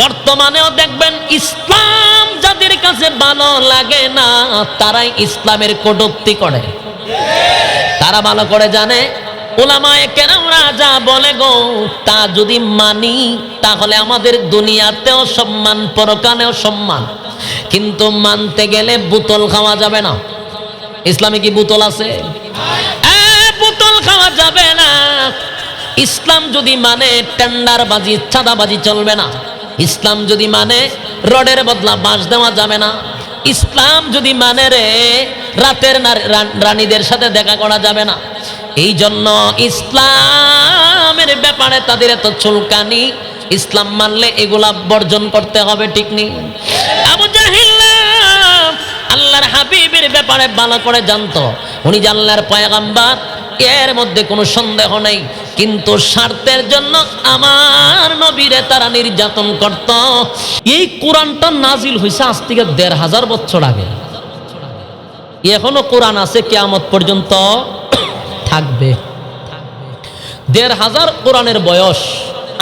বর্তমানেও দেখবেন ইসলাম যাদের কাছে ভালো লাগে না, তারাই ইসলামের কটূক্তি করে। তারা ভালো করে জানে। ওলামায়ে কেরামরা যা বলে গো, তা যদি মানি, তাহলে আমাদের দুনিয়াতেও সম্মান পরকানেও সম্মান। কিন্তু মানতে গেলে বোতল খাওয়া যাবে না। ইসলামে কি বোতল আছে? বোতল খাওয়া যাবে না। ইসলাম যদি মানে টেন্ডারবাজি, চাঁদাবাজি চলবে না। ইসলাম যদি মানে রডের বদলা বাঁশ দেওয়া যাবে না। ইসলাম যদি মানে রে, রাতের রানীদের সাথে দেখা করা যাবে না। এই জন্য ইসলামের ব্যাপারে তাদের এত চুলকানি। ইসলাম মানলে এগুলা বর্জন করতে হবে, ঠিক নেই? আল্লাহর হাবিবের ব্যাপারে ভালো করে জানতো। উনি আল্লাহর পয়গাম্বার, এর মধ্যে কোনো সন্দেহ নেই। কিন্তু স্বার্থের জন্য আমার নবীরে তারা নির্যাতন করত। এই কোরআনটা নাজিল হয়েছে আজ থেকে দেড় হাজার বছর আগে। এখনও কোরআন আছে, কেয়ামত পর্যন্ত থাকবে। দেড় হাজার কোরআনের বয়স,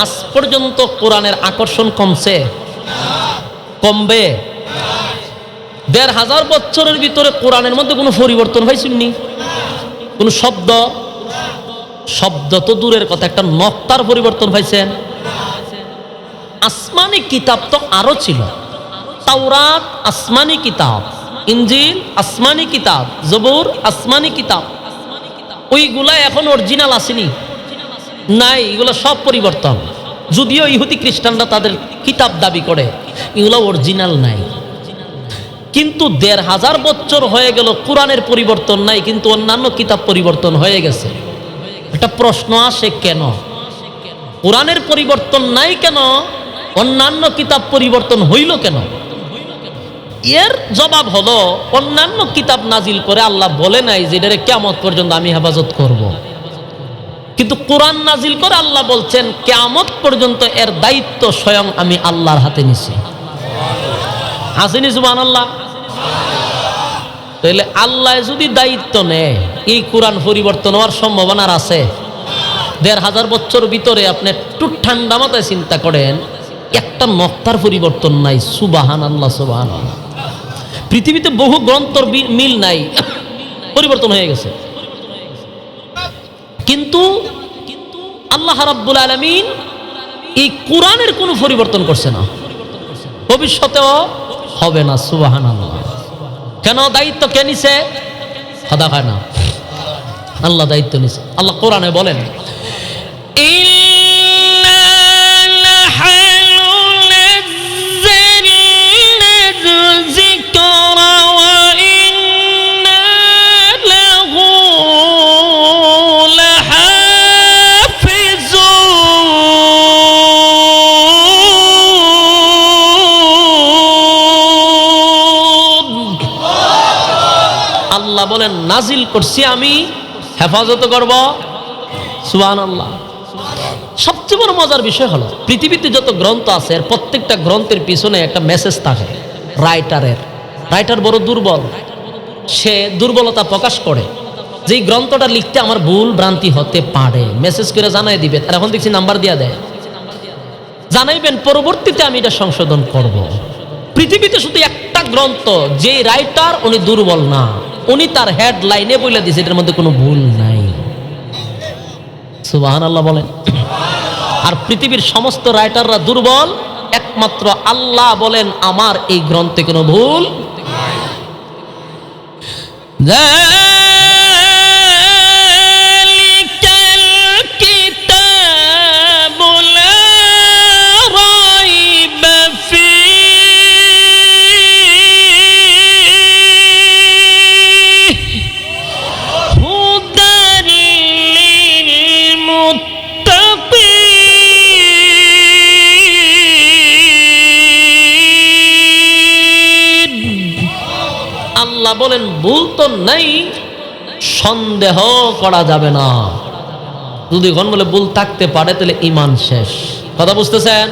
আজ পর্যন্ত কোরআনের আকর্ষণ কমছে। কমবে। দেড় হাজার বছরের ভিতরে কোরআনের মধ্যে কোনো পরিবর্তন হয়েছিনি কোন শব্দ? শব্দ তো দূরের কথা, একটা নক্তার পরিবর্তন হয়েছেন আসমানি কিতাব তো আরও ছিল। তাওরাত আসমানি কিতাব ইঞ্জিল আসমানি কিতাব, জবুর আসমানি কিতাব। ওইগুলা এখন অরিজিনাল আসেনি। নাই, এগুলো সব পরিবর্তন। যদিও ইহুদি খ্রিস্টানরা তাদের কিতাব দাবি করে, এগুলো অরিজিনাল নাই। কিন্তু দেড় হাজার বছর হয়ে গেল, কোরআনের পরিবর্তন নাই, কিন্তু অন্যান্য কিতাব পরিবর্তন হয়ে গেছে। একটা প্রশ্ন আসে কেন? কোরআনের পরিবর্তন নাই কেন? অন্যান্য কিতাব পরিবর্তন হইল কেন? এর জবাব হলো, অন্যান্য কিতাব নাজিল করে আল্লাহ বলে নাই যে এটারে কেমত পর্যন্ত আমি হেফাজত করব। কিন্তু কোরআন নাজিল করে আল্লাহ বলছেন কেমত পর্যন্ত এর দায়িত্ব স্বয়ং আমি আল্লাহর হাতে নিছি। আসেনি সুবান আল্লাহ তাহলে আল্লাহ যদি দায়িত্ব নেয় এই কোরআন পরিবর্তন হওয়ার সম্ভাবনা আর আছে। দেড় হাজার বছর ভিতরে আপনি একটু ঠান্ডা মাথায় চিন্তা করেন, একটা নক্তার পরিবর্তন নাই সুবাহান আল্লাহ সুবাহান পৃথিবীতে বহু গ্রন্থর মিল নাই, পরিবর্তন হয়ে গেছে। কিন্তু আল্লাহ রাব্বুল আলমিন এই কোরআনের কোনো পরিবর্তন করছে না। ভবিষ্যতেও হবে না সুবাহান আল্লাহ কেন দায়িত্ব কে নিছে? কথা হয় না। আল্লাহ দায়িত্ব নিছে। আল্লাহ কোরআনে বলেন আল্লাহ বলেন নাজিল করছি আমি হেফাজত করব? সুবান আল্লাহ সবচেয়ে বড় মজার বিষয় হলো, পৃথিবীতে যত গ্রন্থ আছে, এর প্রত্যেকটা গ্রন্থের পিছনে একটা মেসেজ থাকে রাইটারের রাইটার বড় দুর্বল, সে দুর্বলতা প্রকাশ করে। যে গ্রন্থটা লিখতে আমার ভুল ভ্রান্তি হতে পারে মেসেজ করে জানাই দিবে। আর এখন দেখছি নাম্বার দিয়ে দেয়। জানাইবেন, পরবর্তীতে আমি এটা সংশোধন করব। পৃথিবীতে শুধু একটা গ্রন্থ যে রাইটার উনি দুর্বল না। উনি তার হেডলাইনে বলে দিয়েছে এটার মধ্যে কোনো ভুল নাই। সুবাহান আল্লাহ বলেন। আর পৃথিবীর সমস্ত রাইটাররা দুর্বল, একমাত্র আল্লাহ বলেন, আমার এই গ্রন্থে কোনো ভুল বলেন, ভুল তো নাই, সন্দেহ করা যাবে না। যদি এখন বলে ভুল থাকতে পারে, তাহলে ইমান শেষ। কথা বুঝতেছেন?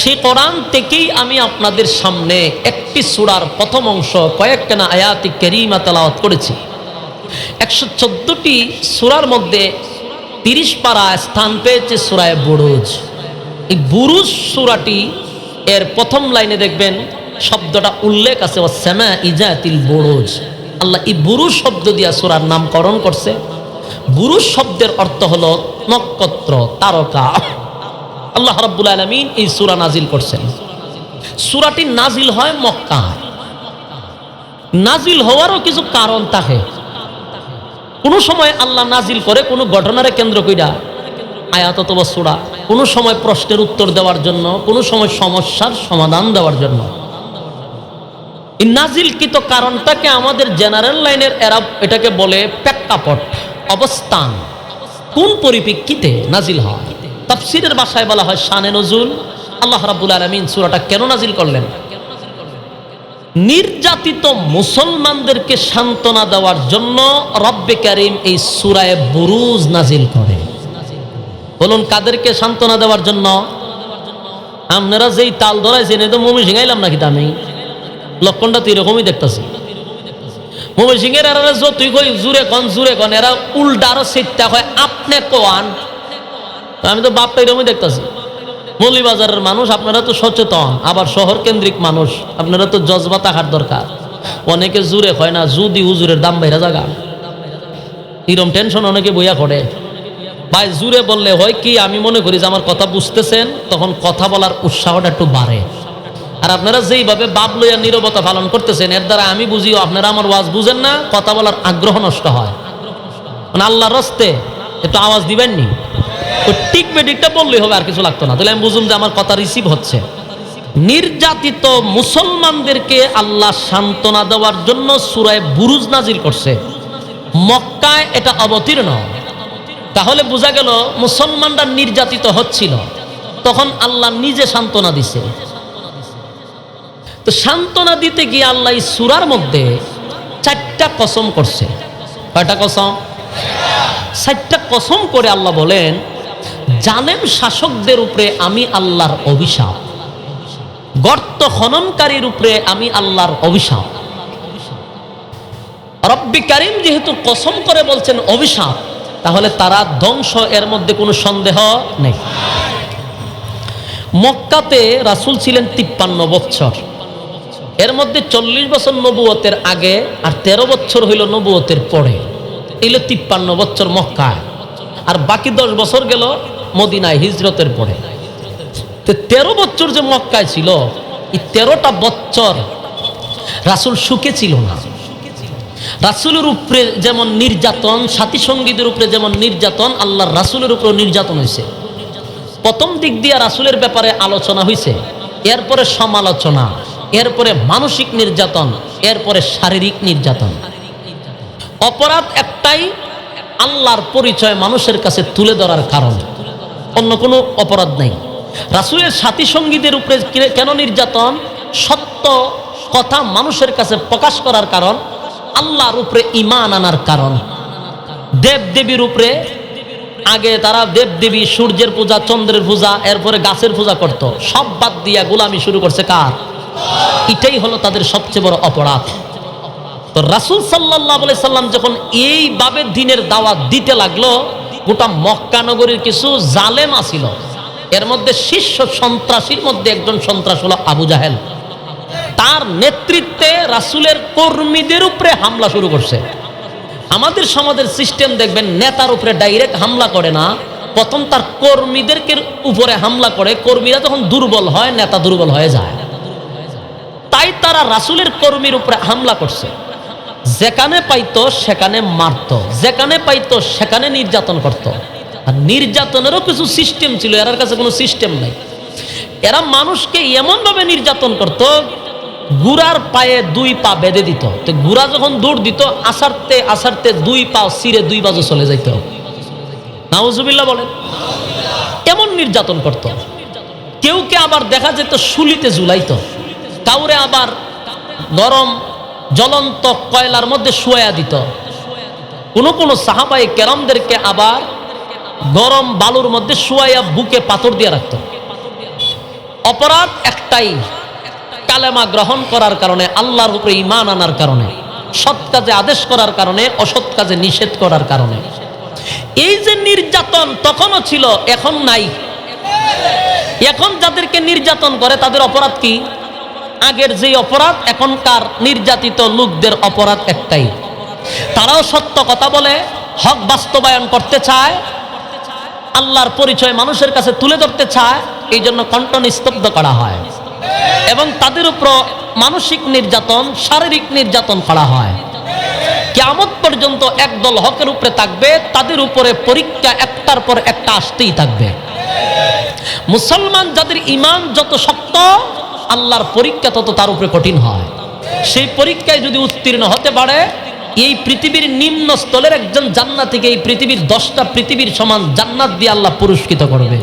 সেই কোরআন থেকেই আমি আপনাদের সামনে একটি সুরার প্রথম অংশ কয়েকখানা আয়াতি কেরিমা তেলাওয়াত করেছি। একশো চোদ্দটি সুরার মধ্যে তিরিশ পারা স্থান পেয়েছে সুরায় বুরুজ। এই বুরুজ সুরাটি এর প্রথম লাইনে দেখবেন শব্দটা উল্লেখ আছে ও শ্যামা ইজাতিল বুরুজ। আল্লাহ এই বুরুজ শব্দ দিয়া সুরার নামকরণ করছে। বুরুজ শব্দের অর্থ হলো নক্ষত্র, তারকা। আল্লাহ রাব্বুল আলামিন এই সূরা নাজিল করছেন। সূরাটি নাজিল হয় মক্কায়। নাজিল হওয়ারও কিছু কারণ থাকে। কোন সময় আল্লাহ নাজিল করে কোনো ঘটনারে কেন্দ্র কইরা আয়াত অথবা সূরা, কোনো সময় প্রশ্নের উত্তর দেওয়ার জন্য, কোনো সময় সমস্যার সমাধান দেওয়ার জন্য। নাজিলকৃত কারণটাকে আমাদের জেনারেল লাইনের এরা এটাকে বলে প্রেক্ষাপট অবস্থান। কোন পরিপ্রেক্ষিতে নাজিল হয়? তাফসিরের বাসায় বলা হয় শানে নজুল। আল্লাহ রাবুল আলামিন সুরাটা কেন নাজিল করলেন? নির্যাতিত মুসলমানদেরকে সান্ত্বনা দেওয়ার জন্য রব্বে কারিম এই সূরায়ে বুরুজ নাজিল করে। বলুন, কাদেরকে সান্ত্বনা দেওয়ার জন্য? আপনারা যেই তাল ধরাইছেন এ তো মমি সিঙাইলাম নাকি নেই লক্ষণটা তো এরকমই দেখতেছি মমি সিংহের এরা যতই কই জুরে কন জুরে কন, এরা উল্টা আরও হয়, আপনি কোয়ান। আমি তো বাপটা এরকমই দেখতেছি। মৌলিবাজারের মানুষ, আপনারা তো সচেতন, আবার শহর কেন্দ্রিক মানুষ, আপনারা তো জজবা থাকার দরকার। অনেকে জুরে হয় না যদি হুজুরের দাম বাইরা জাগা। এরম টেনশন অনেকে বইয়া করে ভাই জুরে বললে হয় কি, আমি মনে করি যে আমার কথা বুঝতেছেন, তখন কথা বলার উৎসাহটা একটু বাড়ে। আর আপনারা যেইভাবে বাপ লইয়া নীরবতা পালন করতেছেন, এর দ্বারা আমি বুঝিও, আপনারা আমার ওয়াজ বুঝেন না, কথা বলার আগ্রহ নষ্ট হয়। মানে আল্লাহর রস্তে একটু আওয়াজ দিবেননি? তো টিক বেটিকটা বললেই হবে, আর কিছু লাগতো না। তাহলে আমি বুঝুন যে আমার কথা রিসিভ হচ্ছে। নির্যাতিত মুসলমানদেরকে আল্লাহ সান্ত্বনা দেওয়ার জন্য সুরায় বুরুজ নাজির করছে। মক্কায় এটা অবতীর্ণ। তাহলে বোঝা গেল, মুসলমানরা নির্যাতিত হচ্ছিল। তখন আল্লাহ নিজে সান্ত্বনা দিছে। তো সান্ত্বনা দিতে গিয়ে আল্লাহ সুরার মধ্যে চারটা কসম করছে। কয়টা কসম? চারটা কসম করে আল্লাহ বলেন, জালেম শাসকদের উপরে আমি আল্লাহর অভিশাপ। গর্ত খননকারীর উপরে আমি আল্লাহর অভিশাপ। রব্বি কারিম যেহেতু কসম করে বলছেন অভিশাপ, তাহলে তারা ধ্বংস এর মধ্যে কোনো সন্দেহ নেই। মক্কাতে রাসূল ছিলেন তিপ্পান্ন বছর এর মধ্যে চল্লিশ বছর নবুয়তের আগে আর ১৩ বছর হইল নবুয়তের পরে। এল তিপ্পান্ন বছর মক্কায় আর বাকি দশ বছর গেল মদিনায় হিজরতের পরে। তো তেরো বছর যে মক্কায় ছিল, এই তেরোটা বছর রাসূল সুখে ছিল না। রাসূলের উপরে যেমন নির্যাতন সাথী সঙ্গীদের উপরে যেমন নির্যাতন, আল্লাহর রাসুলের উপরে নির্যাতন হয়েছে প্রথম দিক দিয়ে রাসুলের ব্যাপারে আলোচনা হয়েছে এরপরে সমালোচনা। এরপরে মানসিক নির্যাতন, এরপরে শারীরিক নির্যাতন। অপরাধ একটাই, আল্লাহর পরিচয় মানুষের কাছে তুলে ধরার কারণ। অন্য কোনো অপরাধ নেই। রাসূলের সাথী সঙ্গীদের উপরে কেন নির্যাতন? সত্য কথা মানুষের কাছে প্রকাশ করার কারণ, আল্লাহর উপরে ইমান আনার কারণ। দেব দেবীর উপরে, আগে তারা দেব দেবী সূর্যের পূজা, চন্দ্রের পূজা, এরপরে গাছের পূজা করত। সব বাদ দিয়া গোলামি শুরু করছে কার? এটাই হলো তাদের সবচেয়ে বড় অপরাধ। তো রাসুল সাল্লাহ সাল্লাম যখন এইভাবে দিনের দাওয়াত দিতে লাগল, গোটা মক্কা নগরীর কিছু জালেম আসিল এর মধ্যে শীর্ষ সন্ত্রাসীর মধ্যে একজন সন্ত্রাস হলো আবু জাহেল। তার নেতৃত্বে রাসুলের কর্মীদের উপরে হামলা শুরু করছে। আমাদের সমাজের সিস্টেম দেখবেন, নেতার উপরে ডাইরেক্ট হামলা করে না। প্রথম তার কর্মীদেরকে উপরে হামলা করে। কর্মীরা যখন দুর্বল হয়, নেতা দুর্বল হয়ে যায়। তাই তারা রাসুলের কর্মীর উপরে হামলা করছে। যেখানে পাইতো, সেখানে মারতো। যেখানে পাইতো, সেখানে নির্যাতন করত। আর নির্যাতনেরও কিছু সিস্টেম ছিল, এরার কাছে কোনো সিস্টেম নাই। এরা মানুষকে এমনভাবে নির্যাতন করত, গুড়ার পায়ে দুই পা বেঁধে দিত। তো গুড়া যখন দৌড় দিত আসারতে আসারতে দুই পা সিরে দুই বাজু চলে যাইত। নাউজুবিল্লাহ বলেন, এমন নির্যাতন করত। কেউ কে আবার দেখা যেত, শুলিতে ঝুলাইতো। কাউরে আবার গরম জ্বলন্ত কয়লার মধ্যে শুয়াইয়া দিত। কোনো কোনো সাহাবাই কেরামদেরকে আবার গরম বালুর মধ্যে শুয়াইয়া বুকে পাথর দিয়ে রাখত। অপরাধ একটাই, কালেমা গ্রহণ করার কারণে, আল্লাহর উপরে ইমান আনার কারণে, সৎ কাজে আদেশ করার কারণে, অসৎ কাজে নিষেধ করার কারণে। এই যে নির্যাতন তখনও ছিল, এখন নাই। এখন যাদেরকে নির্যাতন করে, তাদের অপরাধ কি? আগের যে অপরাধ, এখনকার নির্যাতিত লোকদের অপরাধ একটাই। তারাও সত্য কথা বলে, হক বাস্তবায়ন করতে চায়, আল্লাহর পরিচয় মানুষের কাছে তুলে ধরতে চায়, এই জন্য কণ্ঠ নিস্তব্ধ করা হয়। এবং তাদের উপর মানসিক নির্যাতন, শারীরিক নির্যাতন করা হয়। কেমন পর্যন্ত একদল হকের উপরে থাকবে, তাদের উপরে পরীক্ষা একটার পর একটা আসতেই থাকবে। মুসলমান যাদের ইমান যত শক্ত আল্লাহর পরীক্ষা তত তার উপরে কঠিন হয়। সেই পরীক্ষায় যদি উত্তীর্ণ হতে পারে, এই পৃথিবীর নিম্ন স্থলের একজন জান্নাতিকে এই পৃথিবীর দশটা পৃথিবীর সমান জান্নাত দিয়ে আল্লাহ পুরস্কৃত করবে।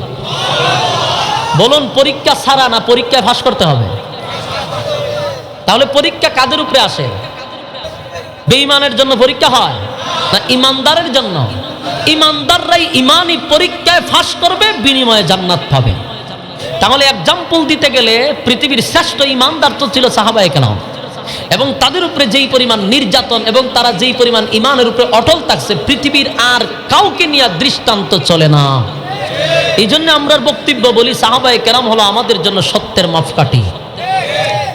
বলুন, পরীক্ষা ছাড়া না পরীক্ষায় ফাঁস করতে হবে? তাহলে পরীক্ষা কাদের উপরে আসে? বেঈমানের জন্য পরীক্ষা হয় না ইমানদারের জন্য? ইমানদাররাই ইমানই পরীক্ষায় ফাঁস করবে, বিনিময়ে জান্নাত পাবে। তাহলে এক্সাম্পল দিতে গেলে পৃথিবীর শ্রেষ্ঠ ইমানদার তো ছিল সাহাবায়ে কেরাম। এবং তাদের উপরে যেই পরিমাণ নির্যাতন এবং তারা যেই পরিমাণ ইমানের উপরে অটল থাকছে, পৃথিবীর আর কাউকে নিয়ে দৃষ্টান্ত চলে না। এই জন্য আমরা বক্তব্য বলি, সাহাবায়ে কেরাম হলো আমাদের জন্য সত্যের মাপকাঠি।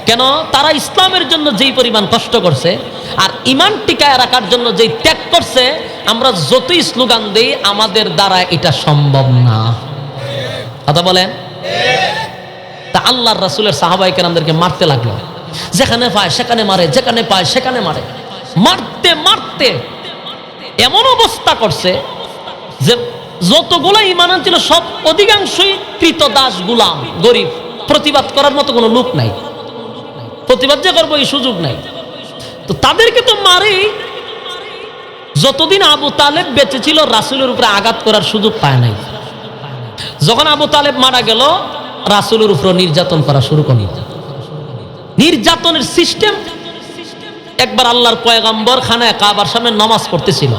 কেন? তারা ইসলামের জন্য যেই পরিমাণ কষ্ট করছে আর ইমান টিকায় রাখার জন্য যেই ত্যাগ করছে, আমরা যতই স্লোগান দিই, আমাদের দ্বারা এটা সম্ভব না। কথা বলেন? তা আল্লাহর রাসুলের সাহাবাই কেরামদেরকে মারতে লাগল। যেখানে পায় সেখানে মারে, যেখানে পায় সেখানে মারে। মারতে মারতে এমন অবস্থা করছে যে যতগুলো ইমান ছিল সব অধিকাংশই কৃত দাস গুলাম, গরিব। প্রতিবাদ করার মতো কোনো লোক নাই। প্রতিবাদ যে করব এই সুযোগ নাই। তো তাদেরকে তো মারে। যতদিন আবু তালেব বেঁচে ছিল, রাসুলের উপরে আঘাত করার সুযোগ পায় নাই। যখন আবু তালেব মারা গেল, রাসুলের উপর নির্যাতন করা শুরু করল নির্যাতনের সিস্টেম একবার আল্লাহর পয়গাম্বর খানায় কাবার সামনে নামাজ পড়তেছিল।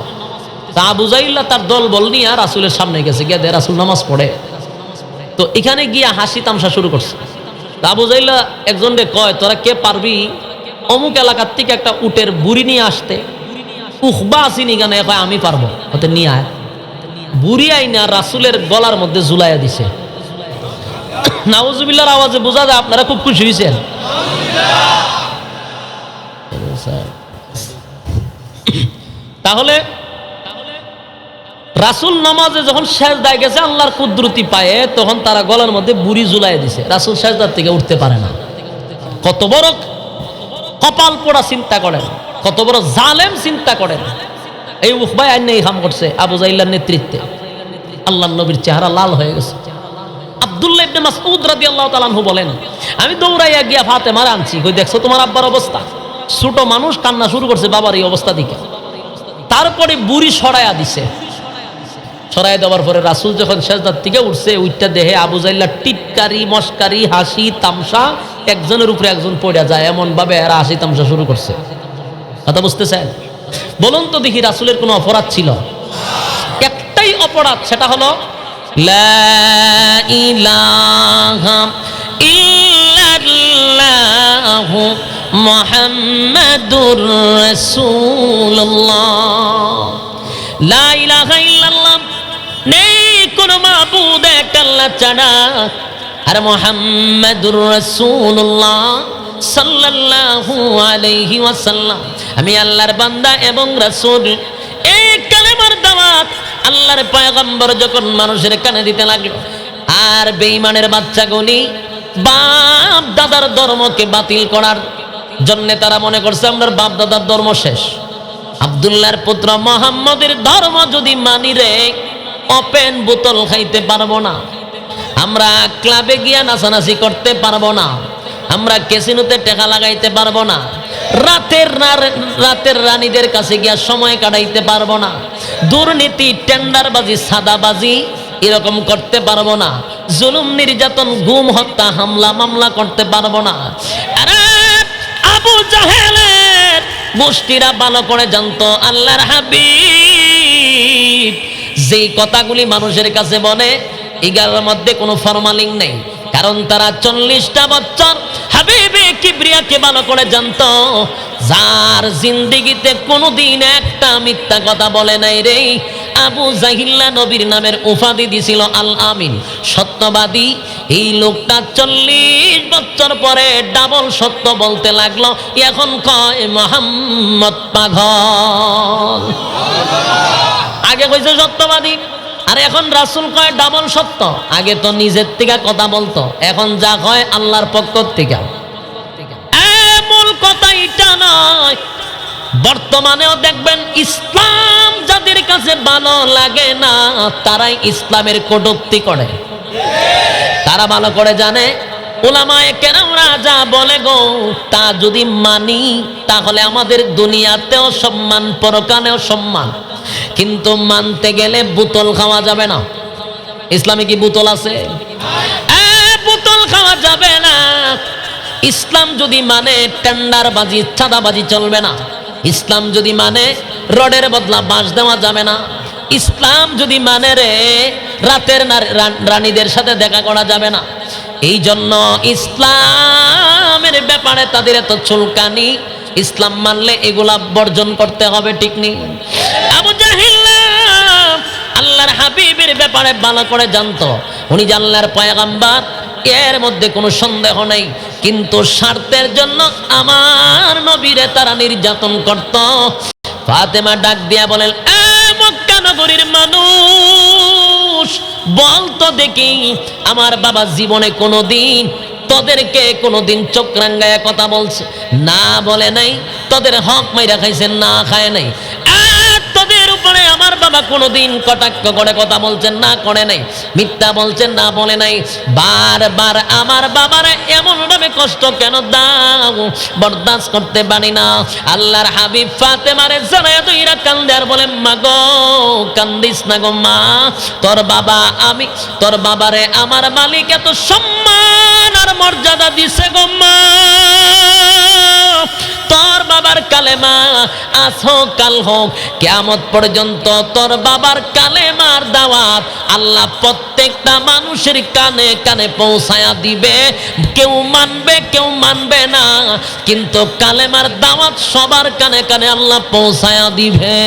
তা আবু জাইল্লা তার দল বল নিয়ে রাসুলের সামনে গেছে, গিয়ে দে রাসুল, নামাজ পড়ে। তো এখানে গিয়া হাসি তামসা শুরু করছে। আবু জাইল্লা একজন রে কয়, তোরা কে পারবি অমুক এলাকার থেকে একটা উটের বুড়ি নিয়ে আসতে? উখবা আসিনি কেন? কয়, আমি পারব। হতে নিয়ে আয়। বুড়ি আইনা রাসুলের গলার মধ্যে জুলাইয়া দিছে। নাউজুবিল্লার আওয়াজে বোঝা যায় আপনারা খুব খুশি হয়েছেন তাহলে রাসুল নামাজে যখন শেষদায় গেছে, আল্লাহর কুদরতি পায়ে তখন তারা গলার মধ্যে বুড়ি ঝুলাই দিছে। রাসুল শেষদার থেকে উঠতে পারে না। কত বড় কপাল পোড়া চিন্তা করেন, কত বড় জালেম চিন্তা করেন। এই উখবাই আইন এই হাম করছে, আবু জাইল্লার নেতৃত্বে। আল্লাহ নবীর চেহারা লাল হয়ে গেছে। আব্দুল্লাহ ইবনে মাসউদ রাদিয়াল্লাহু তাআলা আনহু বলেন, আমি দৌড়াইয়া গিয়া ফাতেমার আনছি, কই দেখছ তোমার আব্বার অবস্থা? ছোট মানুষ কান্না শুরু করছে, বাবার এই অবস্থা দিকে তারপরে বুড়ি সরাইয়া দিছে। সরাই দেওয়ার পরে রাসুল যখন শেষদার থেকে উঠছে, উইটটা দেহে আবু জাইল্লা টিটকারি মস্কারি হাসি, তামসা, একজনের উপরে একজন পড়ে যায়। এমন ভাবে এরা হাসি তামসা শুরু করছে। কথা বুঝতেছেন? বলুন তো দেখি রাসুলের কোনো অপরাধ ছিল? একটাই অপরাধ, সেটা হলো মুহাম্মাদুর নেই কোনো আর মুহাম্মাদুর রাসূলুল্লাহ সাল্লাল্লাহু আলাইহি ওয়াসাল্লাম। আমি আল্লাহর বান্দা এবং রাসূল। এই কালেমার দাওয়াত আল্লাহর পয়গম্বর যখন মানুষের কানে দিতে লাগল, আর বেঈমানের বাচ্চাগুলি বাপ দাদার ধর্মকে বাতিল করার জন্য তারা মনে করছে আমরা বাপ দাদার ধর্ম শেষ। আবদুল্লাহর পুত্র মোহাম্মদের ধর্ম যদি মানি রে ওপেন বোতল খাইতে পারব না। আমরা ক্লাবে গিয়া নাচানাচি করতে পারব না। আমরা কেসিনোতে টেকা লাগাইতে পারব না। রাতের রাতের রানীদের কাছে গিয়া সময় কাটাইতে পারব না। দুর্নীতি, টেন্ডারবাজি, সাদাবাজি এরকম করতে পারব না। জুলুম, নির্যাতন, গুম, হত্যা, হামলা, মামলা করতে পারব না। আবু জাহেলের গোষ্ঠীরা ভালো করে জানতো, আল্লাহর হাবিব। যেই কথাগুলি মানুষের কাছে বলে ইগারের মধ্যে কোনো ফরমালিং নেই। কারণ তারা চল্লিশটা বছর হাবিবে কিবরিয়াকে ভালো করে জানতো। যার জিন্দিগিতে কোনোদিন একটা মিথ্যা কথা বলে নাই রে। আবু জাহিল্লা নবীর নামের উপাধি দিছিল আল আমিন। সত্যবাদী, এই লোকটা চল্লিশ বছর পরে ডাবল সত্য বলতে লাগল, এখন কয় মোহাম্মদ পাগল। আগে কইছে সত্যবাদী। আর এখন রাসুল কয় ডাবল সত্য। আগে তো নিজের থেকে কথা বলতো, এখন যা কয় আল্লাহর পক্ষ থেকে। মূল কথা এটা নয়, বর্তমানেও দেখবেন ইসলাম যাদের কাছে ভালো লাগে না, তারাই ইসলামের কটুক্তি করে। তারা ভালো করে জানে ওলামায়ে কেরামরা যা বলে গো তা যদি মানি তাহলে আমাদের দুনিয়াতেও সম্মান পরকালেও সম্মান। কিন্তু মানতে গেলে বোতল খাওয়া যাবে না। ইসলামে কি বোতল আছে? এ, বোতল খাওয়া যাবে না। ইসলাম যদি মানে টেন্ডারবাজি চাঁদাবাজি চলবে না। ইসলাম যদি মানে রডের বদলা বাঁশ দেওয়া যাবে না। ইসলাম যদি মানে রে রাতের রানীদের সাথে দেখা করা যাবে না। এই জন্য ইসলামের ব্যাপারে তাদের এত চুলকানি। ইসলাম মানলে এগুলা বর্জন করতে হবে, ঠিক নেই? আল্লাহর হাবিবের ব্যাপারে ভালো করে জানতো। উনি যে আল্লাহর পয়গাম্বার, এর মধ্যে কোনো সন্দেহ নেই। কিন্তু স্বার্থের জন্য আমার নবীরে তারা নির্যাতন করত। ফাতেমা ডাক দিয়া বলেন মক্কা নগরীর মানুষ বলতো দেখি, আমার বাবা জীবনে কোনো দিন তোদেরকে কোনোদিন চক্রাঙ্গায় কথা বলছে, না বলে নাই, তোদের হক মাইরা খাইছে, না খায় নাই। তোদের আমার বাবা কোনোদিন কটাক্ষ করে কথা বলছেন, না করে নাই, মিথ্যা বলছেন, না বলে নাই। বারবার আমার বাবার এমন ভাবে কষ্ট কেন দাও? বরদাস্ত করতে পারি না। আল্লাহর হাবিব ফাতেমারে জানায় দুইরা কান্দে আর বলে, মা গো, কান্দিস না গো মা, তোর বাবা আমি, তোর বাবারে আমার মালিক এত সম্মান আর মর্যাদা দিছে গো মা। বাবার কালেমা, আজ কাল হোক কেমত পর্যন্ত তোর বাবার কালেমার দাওয়াত আল্লাহ প্রত্যেকটা মানুষের কানে কানে পৌঁছায়া দিবে। কেউ মানবে কেউ মানবে না, কিন্তু কালেমার দাওয়াত সবার কানে কানে আল্লাহ পৌঁছায়া দিবে।